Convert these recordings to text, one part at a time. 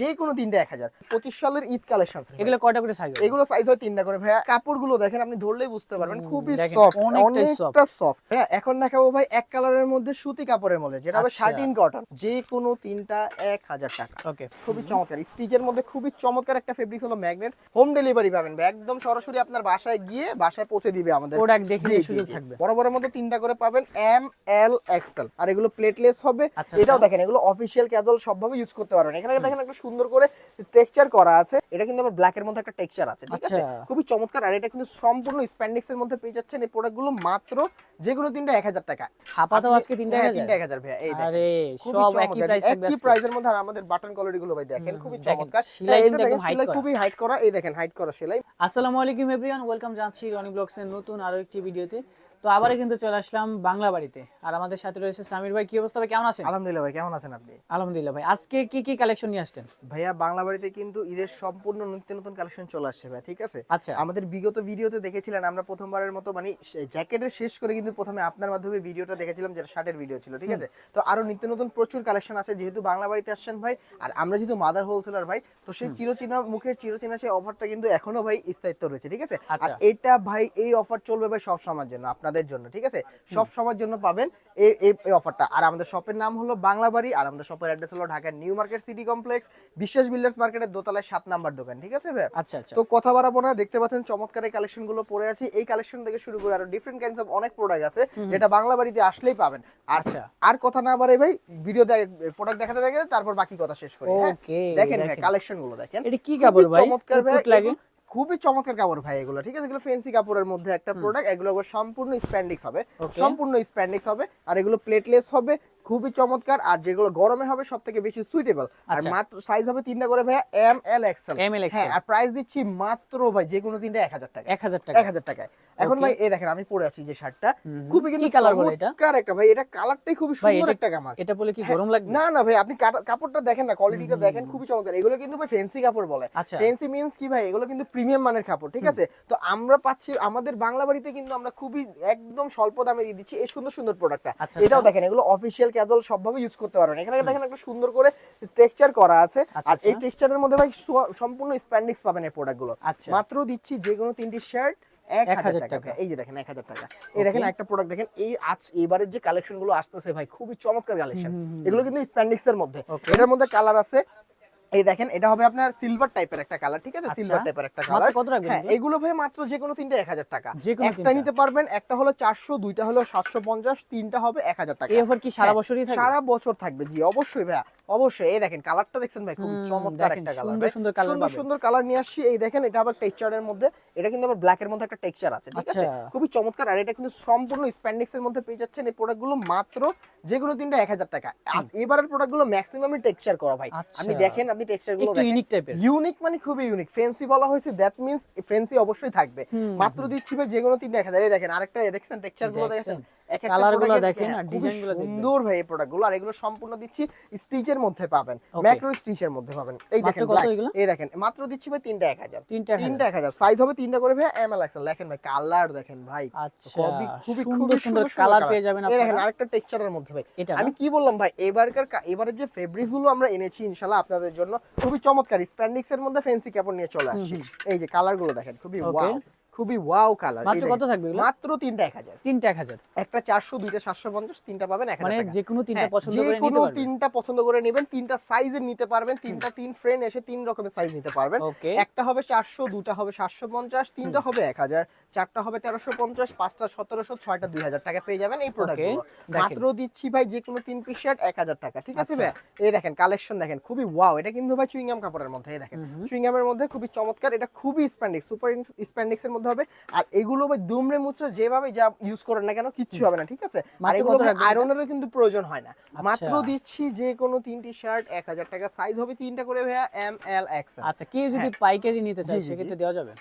যে কোনো তিনটা এক হাজার। পঁচিশ সালের ঈদ কালেকশন। এগুলো কয়টা করে সাইজ এগুলো সাইজ হয় তিনটা করে। ভাইয়া কাপড়গুলো দেখেন আপনি ধরলেই বুঝতে পারবেন খুবই সফট অনেকটা সফট হ্যাঁ এখন দেখাবো ভাই এক কালারের মধ্যে সুতি কাপড়ের মধ্যে যেটা হবে। শার্টিন কটন যে কোনো তিনটা এক হাজার টাকা। ওকে খুবই চমৎকার। স্টিচের মধ্যে খুবই চমৎকার একটা ফেব্রিক হলো ম্যাগনেট হোম ডেলিভারি পাবেন ভাই একদম সরাসরি আপনার বাসায় গিয়ে বাসায় পৌঁছে দিবে আমাদের। প্রোডাক্ট দেখে সুযোগ থাকবে। বড় বড় মধ্যে তিনটা করে পাবেন এম এল এক্সেল আর এগুলো প্লেটলেস হবে। আচ্ছা, এটাও আচ্ছা। দেখেন এগুলো অফিসিয়াল ক্যাজুয়াল সবভাবে ইউজ করতে পারবেন। এখানে দেখেন একটা সুন্দর করে টেক্সচার করা আছে। এটা কিন্তু আবার ব্ল্যাক এর মধ্যে একটা টেক্সচার আছে ঠিক আছে? আচ্ছা। খুবই চমৎকার আর এটা কিন্তু সম্পূর্ণ স্প্যান্ডিক্স এর মধ্যে পেয়ে যাচ্ছেন এই প্রোডাক্টগুলো মাত্র যেগুলো তিনটা এক হাজার টাকা হাপাতাও আপনি- আজকে তিনটা হ্যাঁ, এক তিনটা এক হাজার ভাইয়া এই আরে সব একই। প্রাইস একই। প্রাইসের মধ্যে আর আমাদের বাটন কোয়ালিটি গুলো ভাই দেখেন খুবই চমৎকার। সেলাই হ্যাঁ, কিন্তু একদম height সেলাই করা। খুবই হাইট করা এই দেখেন হাইট করা সেলাই। আসসালামু আলাইকুম এভরিওয়ান ওয়েলকাম জানাচ্ছি রনি ব্লগসের নতুন আরও একটি ভিডিওতে। তো আবারও কিন্তু চলে আসলাম বাংলা বাড়িতে। আর আমাদের সাথে রয়েছে সামির ভাই কি অবস্থা ভাই? কেমন আছেন? আলহামদুলিল্লাহ ভাই কেমন আছেন আপনি? আলহামদুলিল্লাহ ভাই। আজকে কি কি কালেকশন নিয়ে আসছেন? ভাইয়া বাংলা বাড়িতে কিন্তু ঈদের সম্পূর্ণ নিত্য নতুন কালেকশন চলে আসছে ভাই ঠিক আছে? আচ্ছা। আমাদের বিগত ভিডিওতে দেখেছিলেন আমরা প্রথমবারের মতো মানে জ্যাকেটের শেষ করে কিন্তু প্রথমে আপনার মাধ্যমে ভিডিওটা দেখেছিলাম যেটা শার্টের ভিডিও ছিল ঠিক আছে? তো আরও নিত্য নতুন প্রচুর কালেকশন আছে যেহেতু বাংলা বাড়িতে আসছেন ভাই আর আমরা যেহেতু মাদার হোলসেলার ভাই তো সেই চিরচেনা মুখের চিরচেনা সেই অফারটা কিন্তু এখনও ভাই স্থায়িত্ব রয়েছে ঠিক আছে? আর আচ্ছা। এটা ভাই এই অফার চলবে ভাই সব সময়ের জন্য আপনাদের জন্য ঠিক আছে? সব সময়ের জন্য পাবেন এই এই- অফারটা আর আমাদের শপের নাম হলো বাংলা বাড়ি আর আমাদের শপের অ্যাড্রেস হলো ঢাকার New Market City Complex Biswas builders মার্কেটের দোতলায় সাত নাম্বার দোকান ঠিক আছে ভাই আচ্ছা আচ্ছা। তো কথা বাড়াবো না দেখতে পাচ্ছেন চমৎকার এই কালেকশনগুলো পরে আছি। এই কালেকশন থেকে শুরু করে আরও ডিফারেন্ট কাইন্ডস অফ অনেক প্রোডাক্ট আছে যেটা বাংলা বাড়িতে আসলেই পাবেন। আচ্ছা। আর কথা না বাড়াই ভাই ভিডিও প্রোডাক্ট দেখাতে দেখে তারপর বাকি কথা শেষ করি হ্যাঁ? দেখেন ভাই কালেকশনগুলো দেখেন। এটা কি কাপড় ভাই? চমৎকার ভাই লাগে। খুবই চমৎকার কাপড় ভাই এগুলো ঠিক আছে? এগুলো ফেন্সি কাপড়ের মধ্যে একটা প্রোডাক্ট এগুলো সম্পূর্ণ স্প্যান্ডিক্স হবে। সম্পূর্ণ স্প্যান্ডিক্স হবে আর এগুলো প্লেটলেস হবে খুবই চমৎকার আর যেগুলো গরমে হবে সব থেকে বেশি সুইটেবল আর আচ্ছা। মাত্র সাইজ হবে তিনটা করে ভাইয়া M L XL M L হ্যাঁ আর প্রাইস দিচ্ছি মাত্র ভাই যে কোনো তিনটা এক হাজার টাকা এক হাজার টাকা এক হাজার টাকায়। এখন ভাই এই দেখেন আমি পরে আছি যে শার্টটা। খুবই কিন্তু কি colour বলে এটা? চমৎকার একটা ভাই এটা কালারটাই খুবই সুন্দর একটা কামার। এটা বলে কি হ্যাঁ, গরম লাগবে? না না ভাই আপনি কাপড়টা দেখেন না কোয়ালিটিটা দেখেন খুবই চমৎকার। এগুলো কিন্তু ভাই ফেন্সি কাপড় বলে। আচ্ছা। ফেন্সি মিন্স কি ভাই এগুলো কিন্তু প্রিমিয়াম মানের কাপড় ঠিক আছে? তো আমরা পাচ্ছি আমাদের বাংলা বাড়িতে কিন্তু আমরা খুবই একদম স্বল্প দামে দিয়ে দিচ্ছি এই সুন্দর সুন্দর প্রোডাক্টটা আচ্ছা, এটাও আচ্ছা। দেখেন এগুলো অফিসিয়াল ক্যাজুয়াল সবভাবে ইউজ করতে পারবেন। এখানে দেখেন একটা সুন্দর করে টেক্সচার করা আছে। আচ্ছা, আর এই আচ্ছা। টেক্সচারের মধ্যে ভাই সম্পূর্ণ স্প্যান্ডিক্স পাবেন এই প্রোডাক্টগুলো আচ্ছা। মাত্র দিচ্ছি যে কোনো তিনটি শার্ট টাকা। এই যে দেখেন এক হাজার টাকা। এই দেখেন একটা প্রোডাক্ট দেখেন এই আজ এবারের যে কালেকশনগুলো আসতেছে ভাই খুবই চমৎকার কালেকশন। এগুলো কিন্তু স্প্যান্ডিক্স এর মধ্যে এটার মধ্যে কালার আছে এই দেখেন এটা হবে আপনার সিলভার টাইপের একটা কালার ঠিক আছে? আচ্ছা। সিলভার টাইপের একটা কালার কত রাখবেন হ্যাঁ এগুলো? ভাই মাত্র যে কোনো তিনটা এক হাজার টাকা। যে একটা নিতে পারবেন একটা হলো চারশো দুইটা হলো সাতশো পঞ্চাশ তিনটা হবে এক হাজার টাকা। এই অফার কি সারা হ্যাঁ, বছরই থাকবে? সারা বছর থাকবে জি অবশ্যই ভাইয়া। অবশ্যই এই দেখেন কালারটা দেখছেন ভাই? খুব চমৎকার একটা কালার সুন্দর সুন্দর colour সুন্দর সুন্দর কালার নিয়ে আসছি। এই দেখেন এটা আবার টেক্সচারের মধ্যে এটা কিন্তু আবার ব্ল্যাক এর মধ্যে একটা টেক্সচার আছে ঠিক আছে? আচ্ছা। খুবই চমৎকার আর এটা কিন্তু সম্পূর্ণ স্প্যান্ডিক্স এর মধ্যে পেয়ে যাচ্ছেন এই প্রোডাক্টগুলো মাত্র যেগুলো তিনটা টাকা। আজ এবারের প্রোডাক্টগুলো ম্যাক্সিমামই টেক্সচার করা ভাই। আচ্ছা। আপনি দেখেন আপনি টেক্সচারগুলো একটু ইউনিক টাইপের ইউনিক মানে খুবই ইউনিক ফেন্সি বলা হয়েছে দ্যাট মিন্স ফেন্সি অবশ্যই থাকবে। মাত্র দিচ্ছি ভাই যে কোনো তিনটা এক হাজার। এই দেখেন আরেকটা দেখছেন টেক্সচারগুলো দেখেন এক একটা Colour গুলো product-এর- দেখেন আর খুবই design গুলো দেখবেন। সুন্দর ভাই এই প্রোডাক্ট আর এগুলো সম্পূর্ণ দিচ্ছি স্টিচের মধ্যে পাবেন। ম্যাক্রো স্টিচের মধ্যে পাবেন। এই দেখেন কত black, এগুলো? এই দেখেন মাত্র দিচ্ছি ভাই তিনটা এক হাজার। তিনটা এক তিনটা হাজার। এক হাজার। সাইজ হবে তিনটা করে ভাই এম এল এক্সেল দেখেন ভাই কালার দেখেন ভাই। আচ্ছা খুবই খুবই সুন্দর কালার পেয়ে যাবেন এই দেখেন আপনারা। আরেকটা টেক্সচারের মধ্যে ভাই। আমি কি বললাম ভাই এবারকার এবারের যে ফেব্রিক্সগুলো আমরা এনেছি ইনশাল্লাহ আপনাদের জন্য খুবই চমৎকার। স্প্যান্ডিক্স এর মধ্যে ফেন্সি কাপড় নিয়ে চলে আসছি। এই যে কালারগুলো দেখেন খুবই. ওয়াও খুবই ওয়াও কালার মাত্র কত থাকবে মাত্র তিনটা এক হাজার। তিনটা এক হাজার। একটা চারশো দুইটা সাতশো পঞ্চাশ তিনটা পাবেন মানে যে কোনো তিনটা হ্যাঁ, পছন্দ যে করে নিতে কোনো তিনটা পছন্দ করে নেবেন তিনটা সাইজের নিতে পারবেন তিনটা তিন ফ্রেন্ড এসে তিন রকমের সাইজ নিতে পারবেন। একটা হবে চারশো দুটা হবে সাতশো পঞ্চাশ তিনটা হবে এক হাজার চারটা হবে তেরোশো পঞ্চাশ পাঁচটা সতেরোশো ছয়টা দুই হাজার টাকা পেয়ে যাবেন এই প্রোডাক্ট মাত্র দিচ্ছি ভাই যে কোনো তিন পিস শার্ট এক হাজার টাকা ঠিক আছে আচ্ছা। ভাই? এই দেখেন কালেকশন দেখেন খুবই ওয়াও এটা কিন্তু ভাই চুইংগাম কাপড়ের মধ্যে এই দেখেন। চুইংগামের মধ্যে খুবই চমৎকার এটা খুবই স্প্যান্ডিক্স সুপার স্প্যান্ডিক্স এর মধ্যে হবে আর এগুলো ভাই দুমড়ে মুচড়ে যেভাবে যা ইউজ করেন না কেন কিচ্ছু হবে না ঠিক আছে আর এগুলো? আয়রনেরও কিন্তু প্রয়োজন হয় না মাত্র আচ্ছা। দিচ্ছি যে কোনো তিনটি শার্ট এক হাজার টাকা সাইজ হবে তিনটা করে ভাইয়া এম এল এক্স আচ্ছা কেউ যদি হ্যাঁ। পাইকারি নিতে চায়। সেক্ষেত্রে দেওয়া যাবে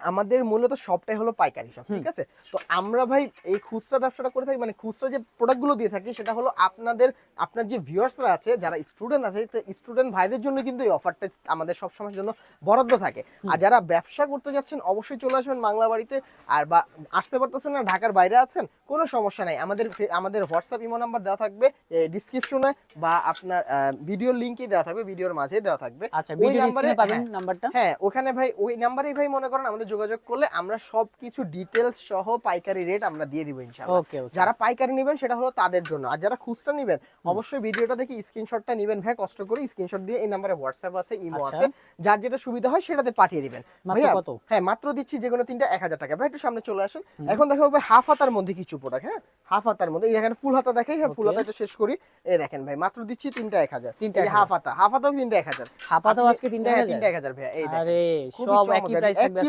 আমাদের মূলত সবটাই হলো পাইকারি শপ ঠিক আছে? তো আমরা ভাই এই খুচরা ব্যবসাটা করে থাকি মানে খুচরা যে প্রোডাক্টগুলো দিয়ে থাকি সেটা হলো আপনাদের আপনার যে ভিউয়ার্সরা আছে যারা স্টুডেন্ট আছে স্টুডেন্ট ভাইদের জন্য কিন্তু এই অফারটা আমাদের সব সময়ের জন্য বরাদ্দ থাকে। আর যারা ব্যবসা করতে যাচ্ছেন অবশ্যই চলে আসবেন বাংলা বাড়িতে আর বা আসতে পারতেছেন না ঢাকার বাইরে আছেন কোনো সমস্যা নাই। আমাদের আমাদের হোয়াটসঅ্যাপ ইমো নাম্বার দেওয়া থাকবে ডিসক্রিপশনে বা আপনার ভিডিওর লিঙ্কে দেওয়া থাকবে ভিডিওর মাঝে দেওয়া থাকবে। আচ্ছা ওই নাম্বারে পাবেন হ্যাঁ, নাম্বারটা হ্যাঁ ওখানে ভাই ওই নাম্বারেই ভাই মনে করেন আমাদের যোগাযোগ করলে আমরা সবকিছু ডিটেলস সহ পাইকারি রেট আমরা দিয়ে দিব ইনশাআল্লাহ। যারা পাইকারি নেবেন সেটা হলো তাদের জন্য। আর যারা খুচরা নেবেন অবশ্যই ভিডিওটা দেখে স্ক্রিনশটটা নেবেন। ভাই কষ্ট করে স্ক্রিনশট দিয়ে এই নাম্বারে হোয়াটসঅ্যাপ আছে ইমো আচ্ছা। আছে। যার যেটা সুবিধা হয় সেটাতে পাঠিয়ে দিবেন। কত? হ্যাঁ মাত্র দিচ্ছি যে কোনো তিনটা এক হাজার টাকা। ভাই একটু সামনে চলে আসেন। এখন দেখা হবে হাফ হাতার মধ্যে কিছু প্রোডাক্ট হ্যাঁ? হাফ হাতার মধ্যে। এই দেখেন ফুল হাতা দেখাই হ্যাঁ ফুল Okay. হাতা শেষ করি। এই দেখেন ভাই মাত্র দিচ্ছি তিনটা এক হাজার। তিনটা তিনটা এক হাফ হাতা। হাফ হাতাও তিনটা এক হাজার। হাফাতাও আপনি- আজকে তিনটা হ্যাঁ, এক হাজার? তিনটা এক হাজার ভাইয়া এই দেখেন। আরে সব একই।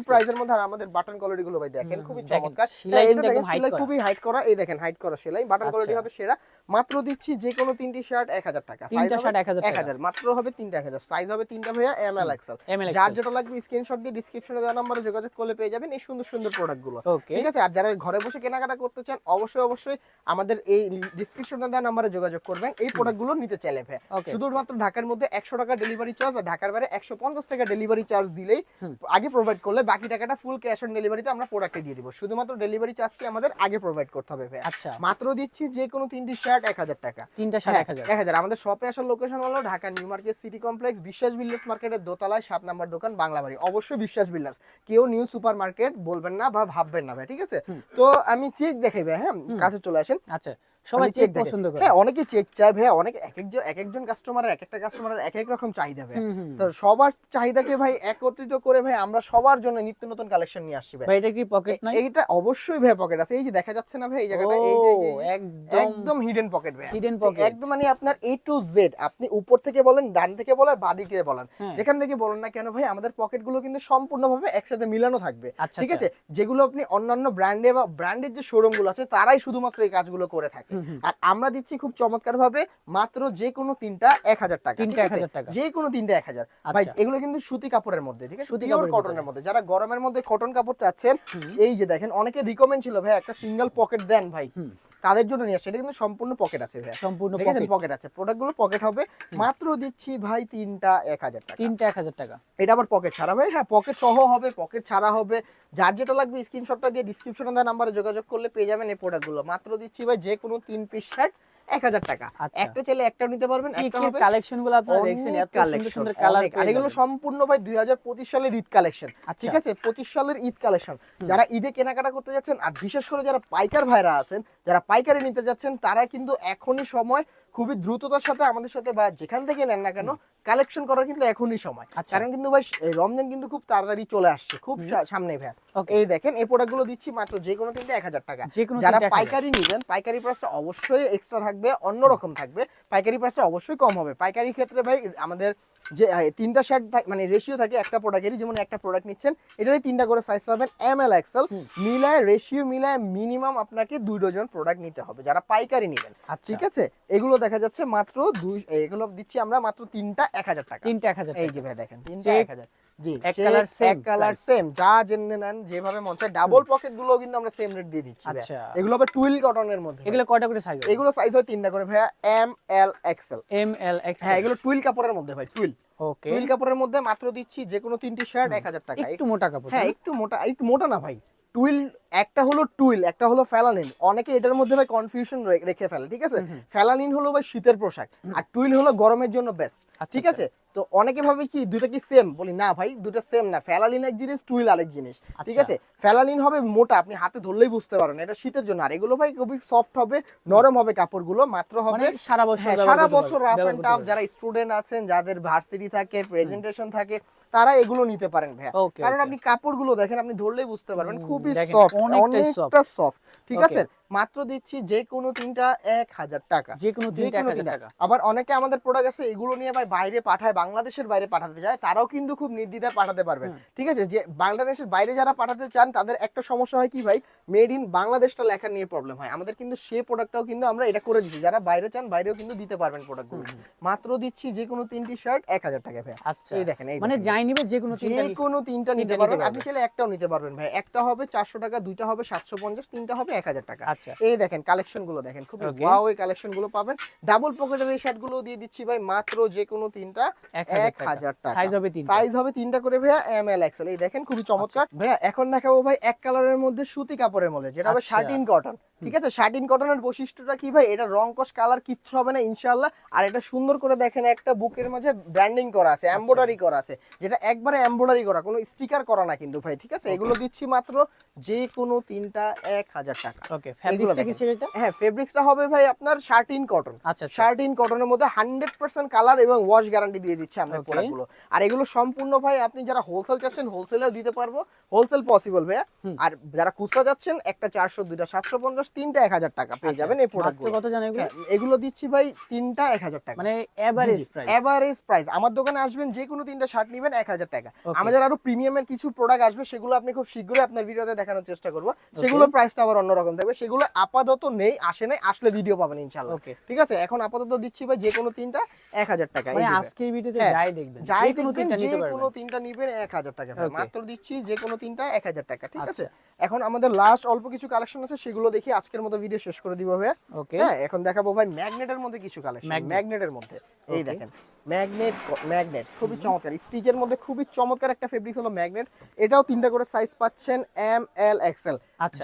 প্রাইস প্রাইসের মধ্যে আর আমাদের বাটন কোয়ালিটি গুলো ভাই দেখেন খুবই চমৎকার। সেলাই এটা কিন্তু দেখেন সেলাই খুবই হাইট করা এই দেখেন হাইট করা সেলাই। বাটন কোয়ালিটি আচ্ছা। হবে সেরা। মাত্র দিচ্ছি যে কোনো তিনটি শার্ট এক হাজার টাকা। তিনটা Size shirt হবে 1000 এক টাকা। হাজার। মাত্র হবে তিনটা সাইজ হবে তিনটা ভাইয়া এম এল এক্সেল যার যেটা লাগবে স্ক্রিনশট দিয়ে ডিসক্রিপশনে দেওয়া নাম্বারে যোগাযোগ করলে পেয়ে যাবেন এই সুন্দর সুন্দর প্রোডাক্টগুলো। ঠিক আছে? আর যারা ঘরে বসে কেনাকাটা করতে চান অবশ্যই অবশ্যই আমাদের এই ডিসক্রিপশনে দেওয়া নাম্বারে যোগাযোগ করবেন। এই প্রোডাক্টগুলো নিতে চাইলে ভাই শুধুমাত্র ঢাকার মধ্যে একশো টাকা ডেলিভারি চার্জ আর ঢাকার বাইরে একশো পঞ্চাশ টাকা ডেলিভারি চার্জ দিলেই আগে প্রোভাইড করলে বাকি টাকাটা ফুল ক্যাশ অন ডেলিভারিতে আমরা প্রোডাক্টে দিয়ে দিব। শুধুমাত্র ডেলিভারি চার্জটি আমাদের আগে প্রোভাইড করতে হবে ভাই আচ্ছা। মাত্র দিচ্ছি যে কোনো তিনটি শার্ট এক হাজার টাকা। তিনটা শার্ট হ্যাঁ, এক হাজার। এক হাজার। আমাদের শপে আসার লোকেশন হলো Dhaka New Market City Complex Biswas builders মার্কেটের দোতলায় সাত নাম্বার দোকান বাংলা বাড়ি। অবশ্যই বিশ্বাস বিল্ডার্স কেউ নিউ সুপার মার্কেট বলবেন না বা ভাববেন না ভাই ঠিক আছে? তো আমি চেক দেখাই ভাই হ্যাঁ? কাছে চলে আসেন। আচ্ছা। সবাই আমি চেক পছন্দ করে। হ্যাঁ অনেকে চেক চায় ভাই অনেক এক একজন এক একজন কাস্টমারের এক একটা কাস্টমারের এক এক রকম চাহিদা ভাই। তো সবার চাহিদাকে ভাই একত্রিত করে ভাই আমরা সবার জন্য নিত্য নতুন কালেকশন নিয়ে আসছি ভাই এটা কি পকেট নাই? এইটা অবশ্যই ভাই পকেট আছে। এই যে দেখা যাচ্ছে না ভাই এই জায়গাটা এই যে- একদম একদম হিডেন পকেট ভাই Hidden pocket। একদম মানে আপনার এ টু জেড আপনি উপর থেকে বলেন ডান থেকে বলেন বাঁ দিকে বলেন। হ্যাঁ। যেখান থেকে বলেন না কেন ভাই আমাদের পকেটগুলো কিন্তু সম্পূর্ণভাবে একসাথে মিলানো থাকবে। আচ্ছা, ঠিক আচ্ছা। আছে? যেগুলো আপনি অন্যান্য ব্র্যান্ডে বা ব্র্যান্ডের যে শোরুমগুলো আছে তারাই শুধুমাত্র এই কাজগুলো করে থাকে। আর আমরা দিচ্ছি খুব চমৎকার ভাবে মাত্র যে কোনো তিনটা এক হাজার টাকা তিনটা আছে? 1000 টাকা। যে কোনো তিনটা এক হাজার ভাই আচ্ছা। এগুলো কিন্তু সুতি কাপড়ের মধ্যে ঠিক আছে পিওর কটনের মধ্যে যারা গরমের মধ্যে কটন কাপড় চাচ্ছেন এই যে দেখেন অনেকে রিকমেন্ড ছিল ভাই একটা সিঙ্গেল পকেট দেন ভাই। তাদের জন্য নিয়ে আসছে এটা কিন্তু সম্পূর্ণ পকেট আছে ভাই সম্পূর্ণ পকেট আছে। প্রোডাক্টগুলো পকেট হবে। মাত্র দিচ্ছি ভাই তিনটা এক হাজার টাকা। তিনটা এক হাজার টাকা। এটা আবার পকেট ছাড়া ভাই। হ্যাঁ পকেট সহ হবে পকেট ছাড়া হবে। যার যেটা লাগবে স্ক্রিনশটটা দিয়ে ডিসক্রিপশনে দেওয়া নাম্বারে যোগাযোগ করলে পেয়ে যাবেন এই প্রোডাক্টগুলো। মাত্র দিচ্ছি ভাই যে কোনো তিন পিস শার্ট এক হাজার টাকা। আচ্ছা। একটা চাইলে একটাও নিতে পারবেন কালেকশনগুলো আপনারা দেখছেন? এত সুন্দর সুন্দর কালার আর এগুলো সম্পূর্ণ ভাই দুই হাজার পঁচিশ সালের ঈদ কালেকশন আচ্ছা। ঠিক আছে? পঁচিশ সালের ঈদ কালেকশন যারা ঈদে কেনাকাটা করতে যাচ্ছেন আর বিশেষ করে যারা পাইকার ভাইরা আছেন যারা পাইকারি নিতে যাচ্ছেন তারা কিন্তু এখনই সময় খুবই দ্রুততার সাথে আমাদের সাথে বা যেখান থেকে নেন না কেন কালেকশন করার কিন্তু এখনই সময়। আচ্ছা। কারণ কিন্তু ভাই রমজান কিন্তু খুব তাড়াতাড়ি চলে আসছে খুব সামনে ভাই। এই দেখেন এই প্রোডাক্টগুলো দিচ্ছি মাত্র যে কোনো কিন্তু এক হাজার টাকা। যারা তিনটে 1000 পাইকারি নিবেন পাইকারি প্রাইসটা অবশ্যই এক্সট্রা থাকবে অন্যরকম থাকবে। পাইকারি প্রাইসটা অবশ্যই কম হবে। পাইকারি ক্ষেত্রে ভাই আমাদের যে তিনটা শার্ট মানে রেশিও থাকে একটা প্রোডাক্টেরই যেমন একটা প্রোডাক্ট নিচ্ছেন এটারই তিনটা করে সাইজ পাবেন এম এল এক্সেল মিলায় রেশিও মিলায় মিনিমাম আপনাকে দুই ডজন প্রোডাক্ট নিতে হবে যারা পাইকারি নেবেন। আচ্ছা। ঠিক আছে? এগুলো দেখা যাচ্ছে মাত্র দুই এগুলো দিচ্ছি আমরা মাত্র তিনটা এক হাজার টাকা। তিনটা এক হাজার এই যে ভাই দেখেন তিনটা এক হাজার। এক এক কালার। সেম যা জেনে নেন যেভাবে মন চায়। ডাবল পকেটগুলো কিন্তু আমরা সেম রেট দিয়ে দিচ্ছি আচ্ছা। এগুলো হবে টুইল কটনের মধ্যে এগুলো কয়টা করে সাইজ এগুলো সাইজ হয় তিনটা করে ভাইয়া M L XL M L X হ্যাঁ এগুলো টুইল কাপড়ের মধ্যে ভাই টুইল ওকে টুইল কাপড়ের মধ্যে মাত্র দিচ্ছি যে কোনো তিনটি শার্ট এক হাজার টাকা। একটু মোটা কাপড় হ্যাঁ? একটু মোটা একটু মোটা না ভাই। টুইল একটা হলো টুইল একটা হলো ফেলানিন অনেকে এটার মধ্যে ভাই কনফিউশন রেখে ফেলে ঠিক আছে? ফেলানিন হলো ভাই শীতের পোশাক আর টুইল হলো গরমের জন্য বেস্ট আচ্ছা, ঠিক আচ্ছা। আছে? তো অনেকে ভাবে কি দুটা কি সেম বলি না ভাই দুটা সেম না। ফেলালিন এক জিনিস টুইল আরেক জিনিস। ঠিক আচ্ছা। আছে? ফেলালিন হবে মোটা আপনি হাতে ধরলেই বুঝতে পারেন এটা শীতের জন্য। আর এগুলো ভাই খুবই সফট হবে নরম হবে কাপড়গুলো মাত্র হবে মানে সারা বছর হ্যাঁ, সারা বছর রাফ এন্ড টাফ যারা স্টুডেন্ট আছেন যাদের ভার্সিটি থাকে প্রেজেন্টেশন থাকে তারা এগুলো নিতে পারেন ভাইয়া। কারণ. আপনি কাপড়গুলো দেখেন আপনি ধরলেই বুঝতে পারবেন খুবই সফট অনেকটা সফট ঠিক আছে? মাত্র দিচ্ছি যে কোনো তিনটা এক হাজার টাকা। যে কোনো তিনটা যে কোনো 1000 তিনটা। টাকা। আবার অনেকে আমাদের প্রোডাক্ট আছে এগুলো নিয়ে ভাই বাইরে পাঠায় বাংলাদেশের বাইরে পাঠাতে চায় তারাও কিন্তু খুব নির্দ্বিধায় পাঠাতে পারবেন। ঠিক আছে? যে বাংলাদেশের বাইরে যারা পাঠাতে চান তাদের একটা সমস্যা হয় কি ভাই? মেড ইন বাংলাদেশটা লেখা নিয়ে প্রবলেম হয়। আমাদের কিন্তু সেই প্রোডাক্টটাও কিন্তু আমরা এটা করে দিচ্ছি। যারা বাইরে চান বাইরেও কিন্তু দিতে পারবেন প্রোডাক্টগুলো মাত্র দিচ্ছি যে কোনো তিনটি শার্ট এক হাজার টাকা ভাই আচ্ছা। এই দেখেন এই মানে। যাই নিবে যে কোনো যে কোনো তিনটা নিতে পারবেন। আপনি চাইলে একটাও নিতে পারবেন ভাই। একটা হবে চারশো টাকা দুইটা হবে সাতশো পঞ্চাশ তিনটা হবে এক হাজার টাকা। আচ্ছা। এই দেখেন কালেকশনগুলো দেখেন খুব ওয়াও এই কালেকশনগুলো পাবেন। ডাবল পকেটের এই শার্টগুলো দিয়ে দিচ্ছি ভাই মাত্র যে কোনো তিনটা এক হাজার টাকা। সাইজ হবে তিনটা। সাইজ হবে তিনটা করে ভাইয়া এম এল এক্সেল এই দেখেন খুবই চমৎকার। ভাইয়া এখন দেখাবো ভাই এক কালারের মধ্যে সুতি কাপড়ের মধ্যে যেটা হবে আচ্ছা। শার্টিন কটন ঠিক আছে? শার্টিন কটনের বৈশিষ্ট্যটা কি ভাই? এটা রং কস কালার কিচ্ছু হবে না ইনশাআল্লাহ। আর এটা সুন্দর করে দেখেন একটা বুকের মাঝে ব্র্যান্ডিং করা আছে এমব্রয়ডারি করা আছে যেটা একবারে এমব্রয়ডারি করা কোনো স্টিকার করা না কিন্তু ভাই ঠিক আছে? এগুলো দিচ্ছি মাত্র যে কোনো তিনটা এক হাজার টাকা। ওকে হ্যাঁ ফেব্রিক্সটা হবে ভাই আপনার শার্টিন কটন। আচ্ছা আচ্ছা। শার্টিন কটনের মধ্যে হান্ড্রেড পার্সেন্ট কালার এবং ওয়াশ গ্যারান্টি দিয়ে দিচ্ছে আমরা. প্রোডাক্টগুলো আর এগুলো সম্পূর্ণ ভাই আপনি যারা হোলসেল চাচ্ছেন হোলসেলেও দিতে পারব। হোলসেল পসিবল ভাইয়া। আর যারা খুচরা যাচ্ছেন একটা চারশো দুইটা সাতশো পঞ্চাশ তিনটা এক হাজার টাকা পেয়ে আচ্ছা, যাবেন এই মাত্র প্রোডাক্টগুলো কত জানেন এগুলো? এগুলো দিচ্ছি ভাই তিনটা এক হাজার টাকা। মানে এভারেজ প্রাইস এভারেজ প্রাইস আমার দোকানে আসবেন যে কোনো তিনটা শার্ট নেবেন এক হাজার টাকা। আমাদের আরও প্রিমিয়ামের কিছু প্রোডাক্ট আসবে সেগুলো আপনি খুব শীঘ্রই আপনার ভিডিওতে দেখানোর চেষ্টা করব। সেগুলোর প্রাইসটা আবার অন্যরকম থাকবে। সেগুলো আপাতত নেই আসে নাই আসলে ভিডিও পাবেন ইনশাল্লাহ ওকে ঠিক আছে? এখন আপাতত দিচ্ছি ভাই যে কোনো তিনটা এক হাজার টাকা। মানে। আজকের ভিডিওতে হ্যাঁ, যাই দেখবেন যাই যে কোনো তিনটা নিতে কোনো তিনটা নিবেন এক হাজার টাকা মাত্র দিচ্ছি যে কোনো তিনটা এক হাজার টাকা ঠিক আছে? আচ্ছা। এখন আমাদের লাস্ট অল্প কিছু কালেকশন আছে সেগুলো দেখি আজকের মতো ভিডিও শেষ করে দিব ভাই ওকে হ্যাঁ এখন দেখাবো ভাই ম্যাগনেটের মধ্যে কিছু কালেকশন ম্যাগনেটের মধ্যে। এই দেখেন। ম্যাগনেট ম্যাগনেট খুবই চমৎকার। স্টিচের মধ্যে খুবই চমৎকার একটা ফেব্রিক হলো ম্যাগনেট। এটাও তিনটা করে সাইজ পাচ্ছেন এম এল এক্সেল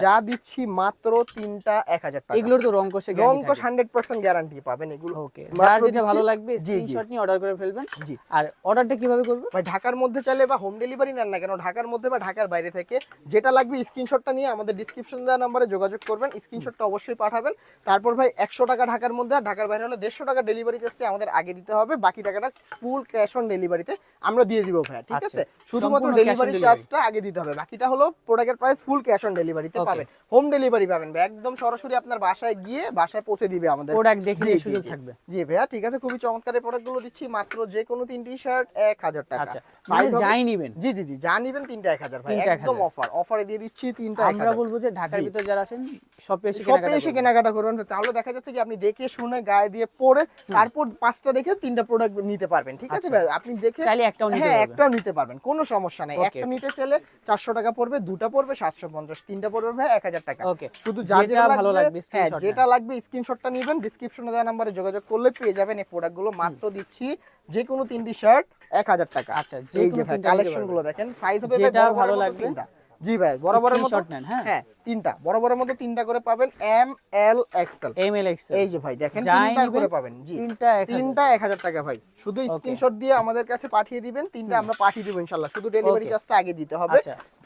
যা দিচ্ছি মাত্র তিনটা এক হাজার টাকা। এগুলোর তো রং কষে রংকশ হান্ড্রেড পার্সেন্ট গ্যারান্টি পাবেন এগুলো। ওকে যার যেটা ভালো লাগবে। স্ক্রিনশট নিয়ে অর্ডার করে ফেলবেন। জি। আর অর্ডারটা কীভাবে করবে? ভাই ঢাকার মধ্যে চাইলে বা হোম ডেলিভারি নেন না কেন ঢাকার মধ্যে বা ঢাকার বাইরে থেকে যেটা লাগবে স্ক্রিনশটটা নিয়ে আমাদের ডিসক্রিপশন দেওয়া নাম্বারে যোগাযোগ করবেন স্ক্রিনশটটা অবশ্যই পাঠাবেন। তারপর ভাই একশো টাকা ঢাকার মধ্যে আর ঢাকার বাইরে হলে দেড়শো টাকা ডেলিভারি চার্জটা আমাদের আগে দিতে হবে বাকি টাকাটা ফুল ক্যাশ অন ডেলিভারিতে আমরা দিয়ে দিব ভাই ঠিক আচ্ছা। আছে? শুধুমাত্র ডেলিভারি চার্জটা আগে দিতে হবে বাকিটা হলো প্রোডাক্টের প্রাইস ফুল ক্যাশ অন ডেলিভারিতে পাবেন। হোম ডেলিভারি পাবেন ভাই একদম সরাসরি আপনার বাসায় গিয়ে বাসায় পৌঁছে দিবে আমাদের। প্রোডাক্ট দেখে সুযোগ থাকবে। জি ভাইয়া ঠিক আছে খুবই চমৎকার এই প্রোডাক্টগুলো দিচ্ছি মাত্র যে কোনো তিনটি শার্ট এক হাজার টাকা। আচ্ছা মানে সাইজ যাই নিবেন। জি জি জি যা নিবেন তিনটা এক হাজার ভাই একদম অফার অফারে দিয়ে দিচ্ছি তিনটা আমরা বলব যে ঢাকার। ভিতর যারা আছেন শপে এসে শপে কেনাকাটা এসে কেনাকাটা করবেন। তাহলে দেখা যাচ্ছে কি আপনি দেখে শুনে গায়ে দিয়ে পরে তারপর পাঁচটা দেখে তিনটা প্রোডাক্ট নিতে পারবেন ঠিক আছে আচ্ছা। আপনি দেখে চাইলে একটাও নিতে হ্যাঁ একটাও নিতে পারবেন কোনো সমস্যা নাই। একটা নিতে চাইলে চারশো টাকা পড়বে দুটা পড়বে সাতশো পঞ্চাশ তিনটা পড়বে ভাই এক হাজার টাকা। শুধু যা যেটা ভালো লাগবে, হ্যাঁ যেটা লাগবে স্ক্রিনশটটা নেবেন ডিসক্রিপশনে দেওয়া নাম্বারে যোগাযোগ করলে পেয়ে যাবেন এই প্রোডাক্টগুলো মাত্র দিচ্ছি যে কোনো তিনটি শার্ট এক হাজার টাকা। আচ্ছা, যে এই কোনো যে ভাই তিনটা নিতে কালেকশনগুলো দেখেন সাইজ হবে ভালো লাগবে। জি ভাই বরাবরের মতো Screenshot নেন, হ্যাঁ। হ্যাঁ তিনটা। বরাবরের মতো তিনটা করে পাবেন M L XL M L এই যে ভাই দেখেন তিনটা করে পাবেন জি। তিনটা তিনটা এক হাজার টাকা ভাই। শুধু স্ক্রিনশট দিয়ে আমাদের কাছে পাঠিয়ে দিবেন তিনটা আমরা পাঠিয়ে দিব ইনশাল্লাহ। শুধু ডেলিভারি চার্জটা আগে দিতে হবে।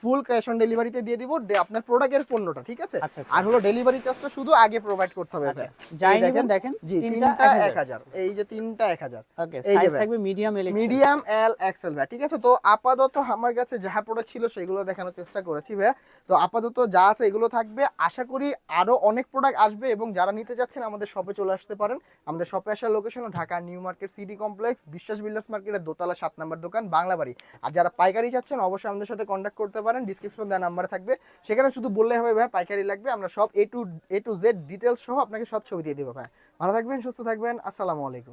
ফুল ক্যাশ অন ডেলিভারিতে দিয়ে দিব আপনার প্রোডাক্টের পণ্যটা ঠিক আছে? আচ্ছা, আচ্ছা। আর হলো ডেলিভারি চার্জটা শুধু আগে প্রোভাইড করতে হবে আচ্ছা, ভাই। যাই দেখেন, জি তিনটা তিনটা এক এক হাজার। এই যে তিনটা এক হাজার। ওকে এই যে সাইজ থাকবে medium L medium L XL ভাই ঠিক আছে? তো আপাতত আমার কাছে যাহা প্রোডাক্ট ছিল সেগুলো দেখানোর চেষ্টা করেছি ভাই তো আপাতত যা আছে এগুলো থাকবে। আশা করি আরও অনেক প্রোডাক্ট আসবে এবং যারা নিতে যাচ্ছেন আমাদের শপে চলে আসতে পারেন। আমাদের শপে আসার location Dhaka New Market City Complex Biswas builders মার্কেটের দোতলা সাত নম্বর দোকান বাংলা বাড়ি আর যারা পাইকারি চাচ্ছেন অবশ্যই আমাদের সাথে কন্ট্যাক্ট করতে পারেন। ডিসক্রিপশন দেওয়া নাম্বার থাকবে। সেখানে শুধু বললে হবে ভাই পাইকারি লাগবে। আমরা সব A to A to Z details সহ আপনাকে সব ছবি দিয়ে দেবো ভাই ভালো থাকবেন, সুস্থ থাকবেন। আসসালামু আলাইকুম।